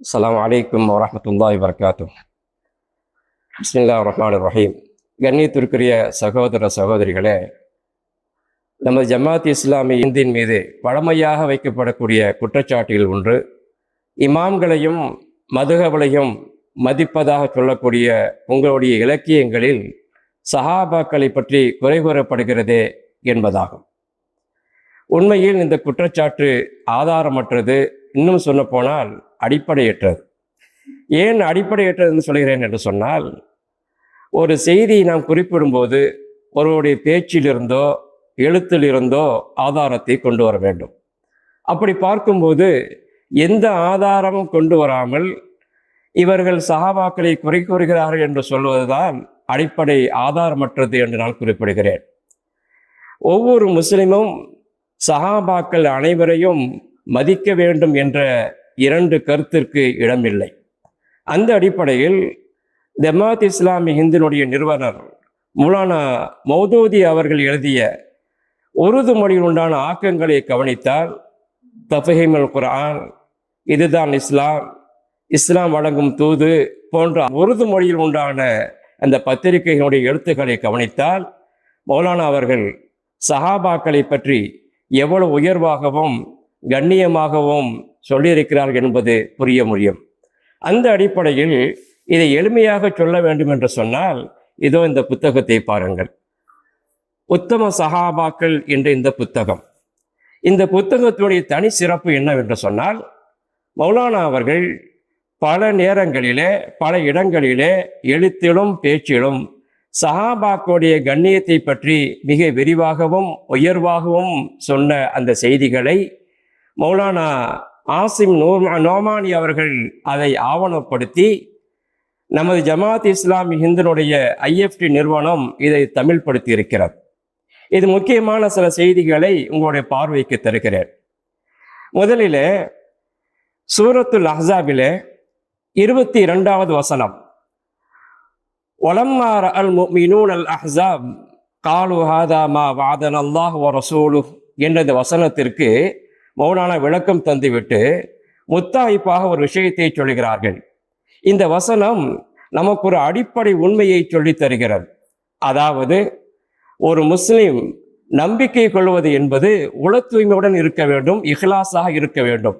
அஸ்லாம் வலைக்கம் வரஹ்மத்துல்லாஹி வரகாத்து பிஸ்மில்லா ரஹ்மான் ரஹீம் கண்ணியத்திற்குரிய சகோதர சகோதரிகளே நமது ஜமாத் இஸ்லாமி இந்தின் மீது வழமையாக வைக்கப்படக்கூடிய குற்றச்சாட்டில் ஒன்று இமாம்களையும் மதுகவளையும் மதிப்பதாக சொல்லக்கூடிய உங்களுடைய இலக்கியங்களில் சஹாபாக்களை பற்றி குறை கூறப்படுகிறதே என்பதாகும். உண்மையில் இந்த குற்றச்சாட்டு ஆதாரமற்றது இன்னும் சொல்லப்போனால் அடிப்படையற்றது. ஏன் அடிப்படையற்றதுன்னு சொல்கிறேன் என்று சொன்னால் ஒரு செய்தியை நாம் குறிப்பிடும்போது ஒருவருடைய பேச்சிலிருந்தோ எழுத்திலிருந்தோ ஆதாரத்தை கொண்டு வர வேண்டும். அப்படி பார்க்கும்போது எந்த ஆதாரமும் கொண்டு வராமல் இவர்கள் சஹாபாக்களை குறை கூறுகிறார்கள் என்று சொல்வதுதான் அடிப்படை ஆதாரமற்றது என்று நான் குறிப்பிடுகிறேன். ஒவ்வொரு முஸ்லிமும் சஹாபாக்கள் அனைவரையும் மதிக்க வேண்டும் என்ற இரண்டு கருத்திற்கு இடமில்லை. அந்த அடிப்படையில் ஜமாத் இஸ்லாமி ஹிந்தினுடைய நிறுவனர் முலானா மௌதூதி அவர்கள் எழுதிய உருது மொழியில் உண்டான ஆக்கங்களை கவனித்தால் தஃபஹிமல் குரான் இதுதான் இஸ்லாம் இஸ்லாம் வழங்கும் தூது போன்ற உருது மொழியில் உண்டான அந்த பத்திரிகைகளுடைய எழுத்துக்களை கவனித்தால் மௌலானா அவர்கள் சஹாபாக்களை பற்றி எவ்வளவு உயர்வாகவும் கண்ணியமாகவும் சொல்லியிருக்கிறார்கள் என்பது புரிய முடியும். அந்த அடிப்படையில் இதை எளிமையாக சொல்ல வேண்டும் என்று சொன்னால் இதோ இந்த புத்தகத்தை பாருங்கள். உத்தம சஹாபாக்கள் என்ற இந்த புத்தகம். இந்த புத்தகத்துடைய தனி சிறப்பு என்னவென்று சொன்னால் மௌலானா அவர்கள் பல நேரங்களிலே பல இடங்களிலே எழுத்திலும் பேச்சிலும் சஹாபாக்களுடைய கண்ணியத்தை பற்றி மிக விரிவாகவும் உயர்வாகவும் சொன்ன அந்த செய்திகளை மௌலானா ஆசிம் நோமா நோமானி அவர்கள் அதை ஆவணப்படுத்தி நமது ஜமாத் இஸ்லாமி ஹிந்துனுடைய ஐஎஃப்டி நிறுவனம் இதை தமிழ்படுத்தி இருக்கிறது இது முக்கியமான சில செய்திகளை உங்களுடைய பார்வைக்கு தருகிறேன். முதலில் சூரத்துல் அஹ்சாபிலே இருபத்தி இரண்டாவது வசனம். ஒலம்மார் அல் மினூன் அல் அஹாப் காலு ஹாதா மா வாதன் அல்லாஹ் வ ரசூலு என்ற இந்த வசனத்திற்கு மௌனான விளக்கம் தந்துவிட்டு முத்தாய்ப்பாக ஒரு விஷயத்தை சொல்கிறார்கள். இந்த வசனம் நமக்கு ஒரு அடிப்படை உண்மையை சொல்லித் தருகிறது. அதாவது ஒரு முஸ்லீம் நம்பிக்கை கொள்வது என்பது உள தூய்மையுடன் இருக்க வேண்டும் இஹ்லாஸாக இருக்க வேண்டும்.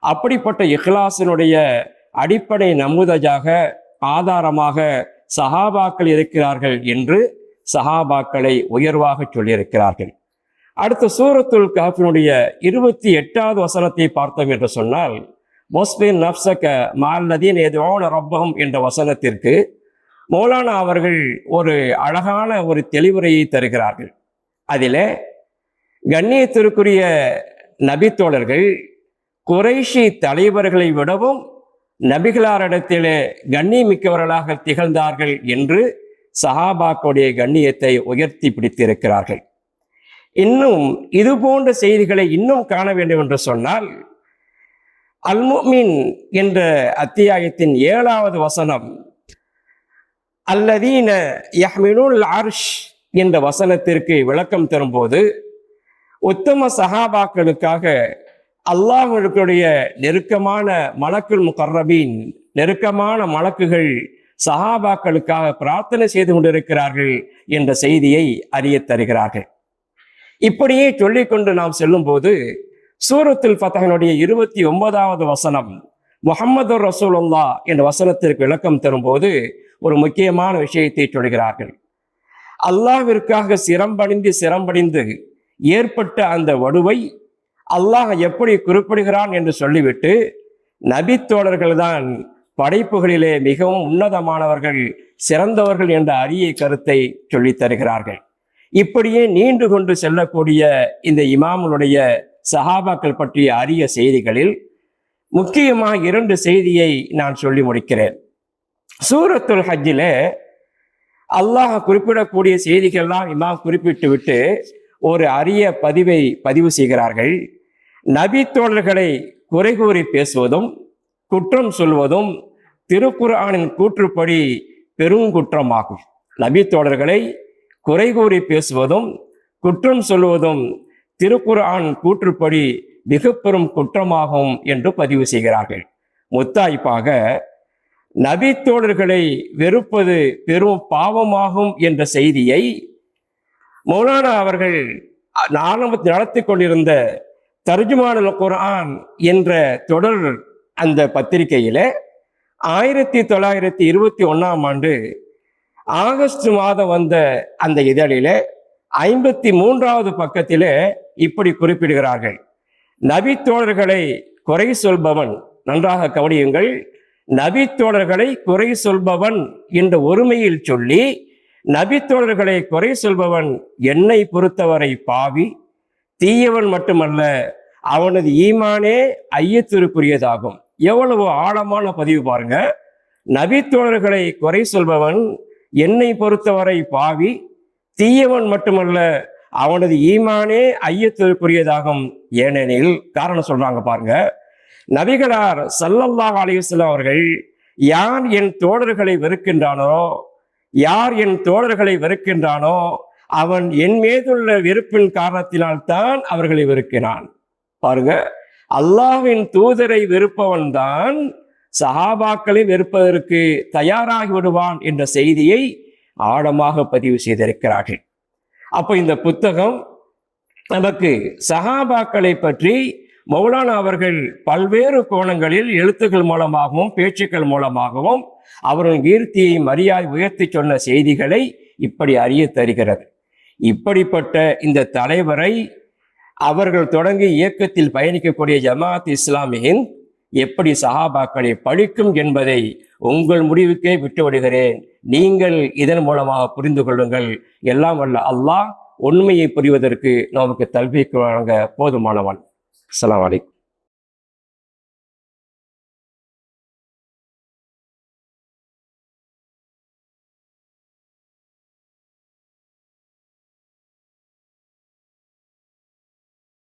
அப்படிப்பட்ட இஹ்லாசினுடைய அடிப்படை நமுதஜாக ஆதாரமாக சஹாபாக்கள் இருக்கிறார்கள் என்று சஹாபாக்களை உயர்வாக சொல்லியிருக்கிறார்கள். அடுத்த சூரத்துல் காஃபினுடைய இருபத்தி எட்டாவது வசனத்தை பார்த்தோம் என்று சொன்னால் மொஸ்பின் நப்சக மால்லதீன் எதுவான ரப்பகம் என்ற வசனத்திற்கு மௌலானா அவர்கள் ஒரு அழகான ஒரு தெளிவுரையை தருகிறார்கள். அதில் கண்ணியத்திற்குரிய நபித்தோழர்கள் குறைஷி தலைவர்களை விடவும் நபிகளாரிடத்திலே கண்ணியமிக்கவர்களாக திகழ்ந்தார்கள் என்று சஹாபாக்களுடைய கண்ணியத்தை உயர்த்தி பிடித்திருக்கிறார்கள். இன்னும் இது போன்ற செய்திகளை இன்னும் காண வேண்டும் என்று சொன்னால் அல்முமின் என்ற அத்தியாயத்தின் ஏழாவது வசனம் அல்லதீன யஹ்மினுல் அர்ஷ் என்ற வசனத்திற்கு விளக்கம் தரும்போது உத்தம சஹாபாக்களுக்காக அல்லாஹர்களுடைய நெருக்கமான மலக்குள் முகர்ரபீன் நெருக்கமான மலக்குகள் சஹாபாக்களுக்காக பிரார்த்தனை செய்து கொண்டிருக்கிறார்கள் என்ற செய்தியை அறிய தருகிறார்கள். இப்படியே சொல்லிக்கொண்டு நாம் செல்லும்போது சூரத்தில் ஃபத்தகனுடைய இருபத்தி ஒன்பதாவது வசனம் முகமது ரசூலுல்லா என்ற வசனத்திற்கு விளக்கம் தரும்போது ஒரு முக்கியமான விஷயத்தை சொல்கிறார்கள். அல்லாவிற்காக சிரம்படிந்து சிரம்படிந்து ஏற்பட்ட அந்த வடுவை அல்லாஹ் எப்படி குறிப்பிடுகிறான் என்று சொல்லிவிட்டு நபித்தோழர்கள் தான் படைப்புகளிலே மிகவும் உன்னதமானவர்கள் சிறந்தவர்கள் என்ற அரிய கருத்தை சொல்லித் தருகிறார்கள். இப்படியே நீண்டு கொண்டு செல்லக்கூடிய இந்த இமாமுடைய சஹாபாக்கள் பற்றிய அரிய செய்திகளில் முக்கியமாக இரண்டு செய்தியை நான் சொல்லி முடிக்கிறேன். சூரத்துல் ஹஜ்ஜிலே அல்லாஹ் குறிப்பிடக்கூடிய செய்திகள்லாம் இமாம் குறிப்பிட்டு விட்டு ஒரு அரிய பதிவை பதிவு செய்கிறார்கள். நபி தோழர்களை குறை கூறி பேசுவதும் குற்றம் சொல்வதும் திருக்குறானின் கூற்றுப்படி பெருங்குற்றமாகும். நபி தோழர்களை குறை கூறி பேசுவதும் குற்றம் சொல்வதும் திருக்குறான் கூற்றுப்படி மிக பெரும் குற்றமாகும் என்று பதிவு செய்கிறார்கள். முத்தாய்ப்பாக நபி தோழர்களை வெறுப்பது பெரும் பாவமாகும் என்ற செய்தியை மௌலானா அவர்கள் ஆரம்பத்தில் நடத்தி கொண்டிருந்த தர்ஜுமான குரான் என்ற தொடர் அந்த பத்திரிகையில ஆயிரத்தி தொள்ளாயிரத்தி இருபத்தி ஒன்றாம் ஆண்டு ஆகஸ்ட் மாதம் வந்த அந்த இதழில ஐம்பத்தி மூன்றாவது பக்கத்திலே இப்படி குறிப்பிடுகிறார்கள். நபி தோழர்களை குறை சொல்பவன் நன்றாக கவனியுங்கள். நபி தோழர்களை குறை சொல்பவன் என்ற ஒருமையில் சொல்லி நபி தோழர்களை குறை சொல்பவன் என்னை பொறுத்தவரை பாவி தீயவன் மட்டுமல்ல அவனது ஈமானே ஐயத்திற்குரியதாகும் எவ்வளவு ஆழமான பதிவு பாருங்க. நபி தோழர்களை குறை சொல்பவன் என்னை பொறுத்தவரை பாவி தீயவன் மட்டுமல்ல அவனது ஈமானே ஐயத்திற்குரியதாகும் ஏனெனில் காரணம் சொல்றாங்க பாருங்க. நபிகளார் சல்லல்லாஹ் அலைஹி அவர்கள் யார் என் தோழர்களை வெறுக்கின்றானோ யார் என் தோழர்களை வெறுக்கின்றானோ அவன் என் மீதுள்ள வெறுப்பின் காரணத்தினால் தான் அவர்களை வெறுக்கிறான். பாருங்க அல்லாஹ்வின் தூதரை வெறுப்பவன் தான் சஹாபாக்களை வெறுப்பதற்கு தயாராகி விடுவான் என்ற செய்தியை ஆழமாக பதிவு செய்திருக்கிறார்கள். அப்போ இந்த புத்தகம் நமக்கு சஹாபாக்களை பற்றி மௌலானா அவர்கள் பல்வேறு கோணங்களில் எழுத்துக்கள் மூலமாகவும் பேச்சுக்கள் மூலமாகவும் அவர்கள் கீர்த்தியை மரியாதை உயர்த்தி சொன்ன செய்திகளை இப்படி அறிய தருகிறது. இப்படிப்பட்ட இந்த தலைவரை அவர்கள் தொடங்கி இயக்கத்தில் பயணிக்கக்கூடிய ஜமாத் இஸ்லாமியின் எப்படி சஹாபாக்களை பழிக்கும் என்பதை உங்கள் முடிவுக்கே விட்டுவிடுகிறேன். நீங்கள் இதன் மூலமாக புரிந்து கொள்ளுங்கள். எல்லாம் வல்ல அல்லாஹ் உண்மையை புரிவதற்கு நமக்கு தல்விக்கு வழங்க போதுமானவன். அலாம் வலைக்கும்